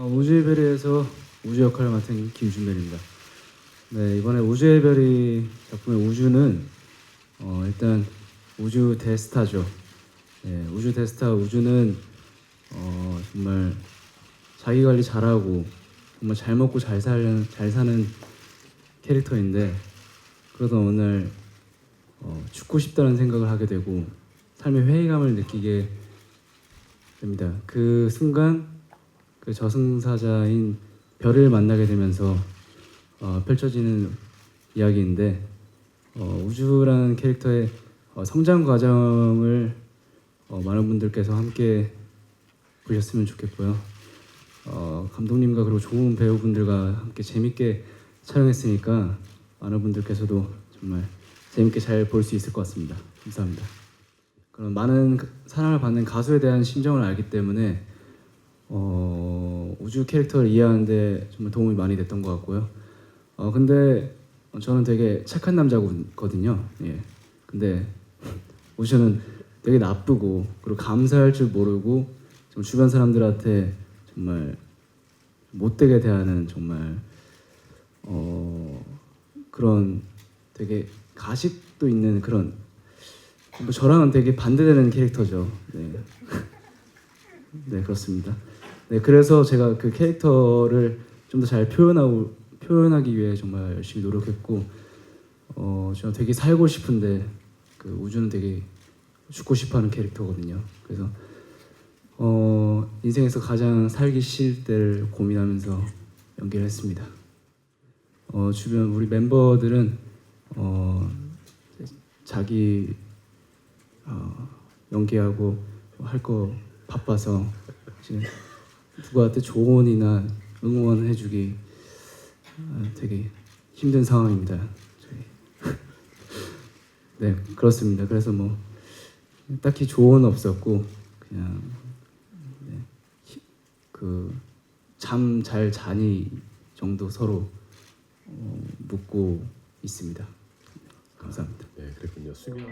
어, 우주의 별에서 우주 역할을 맡은 김준별입니다. 네 이번에 우주의 별이 작품의 우주는 어, 일단 우주 대스타죠. 네, 우주 대스타 우주는 어, 정말 자기 관리 잘하고 정말 잘 먹고 잘 사는 잘 사는 캐릭터인데 그러다 날 어, 죽고 싶다는 생각을 하게 되고 삶의 회의감을 느끼게 됩니다. 그 순간 그 저승사자인 별을 만나게 되면서 어, 펼쳐지는 이야기인데 어, 우주라는 캐릭터의 어, 성장 과정을 어, 많은 분들께서 함께 보셨으면 좋겠고요. 어, 감독님과 그리고 좋은 배우분들과 함께 재밌게 촬영했으니까 많은 분들께서도 정말 재밌게 잘 볼 수 있을 것 같습니다. 감사합니다. 그런 많은 그- 사랑을 받는 가수에 대한 심정을 알기 때문에 어, 우주 캐릭터를 이해하는데 정말 도움이 많이 됐던 것 같고요. 어, 근데 저는 되게 착한 남자거든요. 예. 근데 우주는 되게 나쁘고 그리고 감사할 줄 모르고 좀 주변 사람들한테 정말 못되게 대하는 정말 어, 그런 되게 가식도 있는 그런 뭐 저랑은 되게 반대되는 캐릭터죠. 네. 네 그렇습니다. 네 그래서 제가 그 캐릭터를 좀 더 잘 표현하고 표현하기 위해 정말 열심히 노력했고 어 저는 되게 살고 싶은데 그 우주는 되게 죽고 싶어하는 캐릭터거든요. 그래서 어 인생에서 가장 살기 싫을 때를 고민하면서 연기를 했습니다. 어 주변 우리 멤버들은 어 자기 어, 연기하고 할 거 바빠서 이제 누구한테 조언이나 응원해주기 어, 되게 힘든 상황입니다. 네 그렇습니다. 그래서 뭐 딱히 조언 없었고 그냥 네, 그 잠 잘 자니 정도 서로 어, 묻고 있습니다. 감사합니다. 네, 그랬군요. 수명.